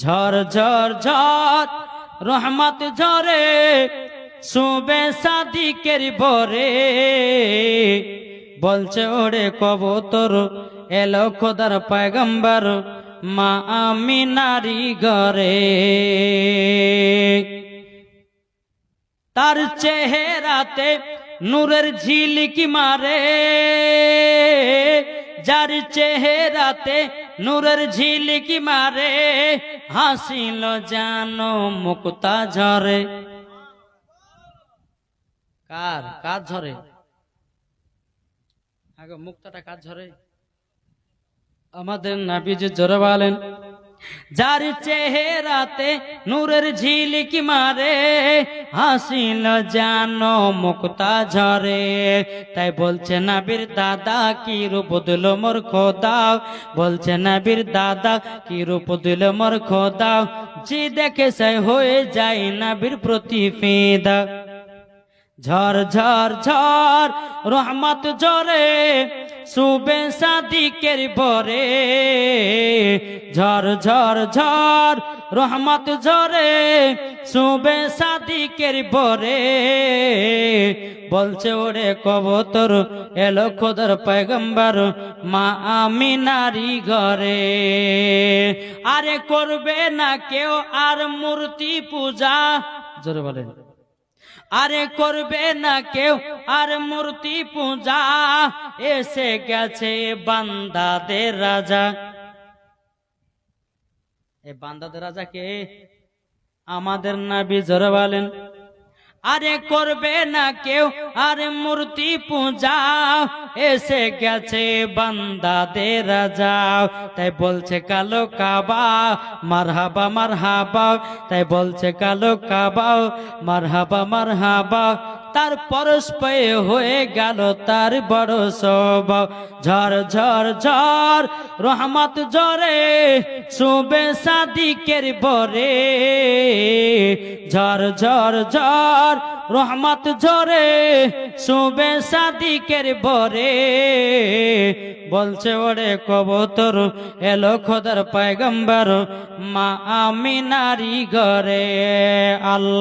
ঝড় ঝড় ঝড় রহমত ঝরে শুবে সাদিকের বরে বলছে, ওরে কবতর, এলো খোদার পায়গম্বর, মা আমি নারী ঘরে। তার চেহারাতে নূরের ঝিলিকি মারে। যার চেহারাতে নূরের ঝিলিকি মারে, হাসিল যেন মুক্তা ঝরে। কার? কার ঝরে? আগে মুক্তাটা কাজ ঝরে? আমাদের নাবিজি জোরে বলেন। যার চেহারাতে নূরের ঝিলিকি মারে, হাসিল জানো মুক্তা ঝরে। তাই বলছে নাবির দাদা, কি রূপ দিল মোর খোদাও বলছে নাবির দাদা, কি রূপ দিল মোর খোদাও যে দেখে সে হয়ে যায় নাবির প্রতি ফেদা ঝড় ঝড় ঝড় রহমত ঝরে সুবে সাদিকের বরে ঝড় ঝড় ঝড় রহমত ঝরে সুবে সাদিকের বরে বলছে, ওরে কবতর, এলো খোদর পয়গম্বর, মা আমি নারী ঘরে। আরে করবে না কেউ আর মূর্তি পূজা। জোরে বলেন। আরে করবে না কেউ, আর মূর্তি পূজা, এসে গেছে বান্দাদের রাজা। এ বান্দাদের রাজাকে আমাদের নাবি জোরে বলেন। আরে করবে না কেউ, আরে মূর্তি পূজা, এসে গেছে বান্দাদের রাজা। তাই বলছে কালো কাবা, মারহাবা মারহাবা। তাই বলছে কালো কাবা, মারহাবা মারহাবা। তার পরশ পেয়ে হয়ে গেল তার বড় সব ঝড় ঝড় ঝড়, রহমত ঝরে শুবে সাদিকের বরে। ঝড় ঝড় ঝড়, রহমত ঝরে শুবে সাদিকের বরে। বলছে, ওরে কবতর, এলো খোদার পায়গম্বর, মা আমি নারী ঘরে, আল্লাহ